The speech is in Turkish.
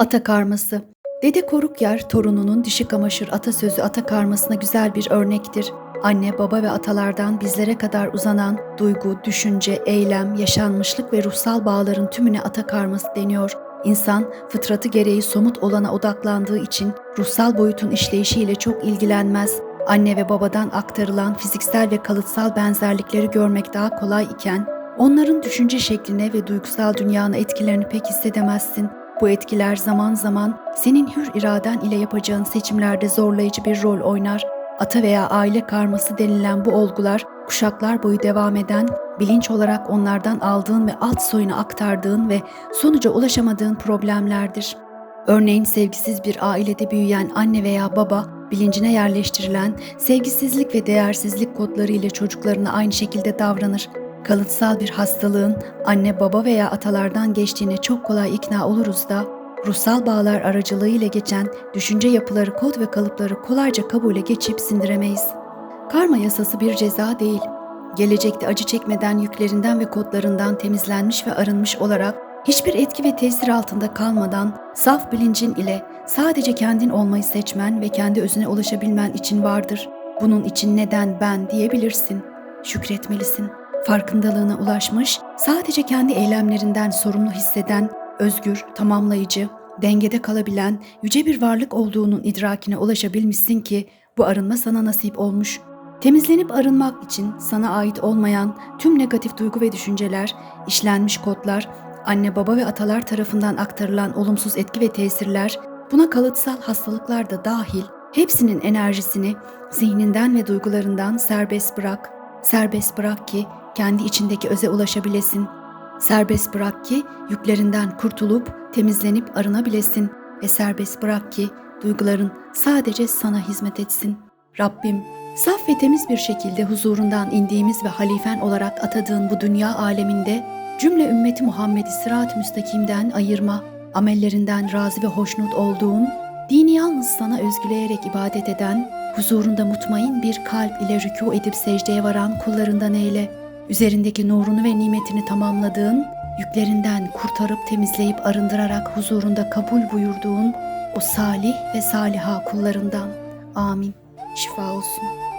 Ata karması. Dede Korukyer torununun dişi kamaşır atasözü ata karmasına güzel bir örnektir. Anne, baba ve atalardan bizlere kadar uzanan duygu, düşünce, eylem, yaşanmışlık ve ruhsal bağların tümüne ata karması deniyor. İnsan fıtratı gereği somut olana odaklandığı için ruhsal boyutun işleyişiyle çok ilgilenmez. Anne ve babadan aktarılan fiziksel ve kalıtsal benzerlikleri görmek daha kolay iken onların düşünce şekline ve duygusal dünyana etkilerini pek hissedemezsin. Bu etkiler zaman zaman senin hür iraden ile yapacağın seçimlerde zorlayıcı bir rol oynar. Ata veya aile karması denilen bu olgular kuşaklar boyu devam eden, bilinç olarak onlardan aldığın ve alt soyuna aktardığın ve sonuca ulaşamadığın problemlerdir. Örneğin sevgisiz bir ailede büyüyen anne veya baba bilincine yerleştirilen sevgisizlik ve değersizlik kodları ile çocuklarına aynı şekilde davranır. Kalıtsal bir hastalığın anne baba veya atalardan geçtiğine çok kolay ikna oluruz da ruhsal bağlar aracılığıyla geçen düşünce yapıları, kod ve kalıpları kolayca kabule geçip sindiremeyiz. Karma yasası bir ceza değil. Gelecekte acı çekmeden yüklerinden ve kodlarından temizlenmiş ve arınmış olarak hiçbir etki ve tesir altında kalmadan saf bilincin ile sadece kendin olmayı seçmen ve kendi özüne ulaşabilmen için vardır. Bunun için neden ben diyebilirsin. Şükretmelisin. Farkındalığına ulaşmış, sadece kendi eylemlerinden sorumlu hisseden, özgür, tamamlayıcı, dengede kalabilen yüce bir varlık olduğunun idrakine ulaşabilmişsin ki bu arınma sana nasip olmuş. Temizlenip arınmak için sana ait olmayan tüm negatif duygu ve düşünceler, işlenmiş kodlar, anne baba ve atalar tarafından aktarılan olumsuz etki ve tesirler, buna kalıtsal hastalıklar da dahil, hepsinin enerjisini zihninden ve duygularından serbest bırak. Serbest bırak ki kendi içindeki öze ulaşabilesin. Serbest bırak ki yüklerinden kurtulup temizlenip arınabilesin ve serbest bırak ki duyguların sadece sana hizmet etsin. Rabbim, saf ve temiz bir şekilde huzurundan indiğimiz ve halifen olarak atadığın bu dünya aleminde cümle ümmeti Muhammed'i sırat-ı müstakimden ayırma, amellerinden razı ve hoşnut olduğun, dini yalnız sana özgüleyerek ibadet eden, huzurunda mutmain bir kalp ile rükû edip secdeye varan kullarından eyle. Üzerindeki nurunu ve nimetini tamamladığın, yüklerinden kurtarıp temizleyip arındırarak huzurunda kabul buyurduğun o salih ve saliha kullarından. Amin. Şifa olsun.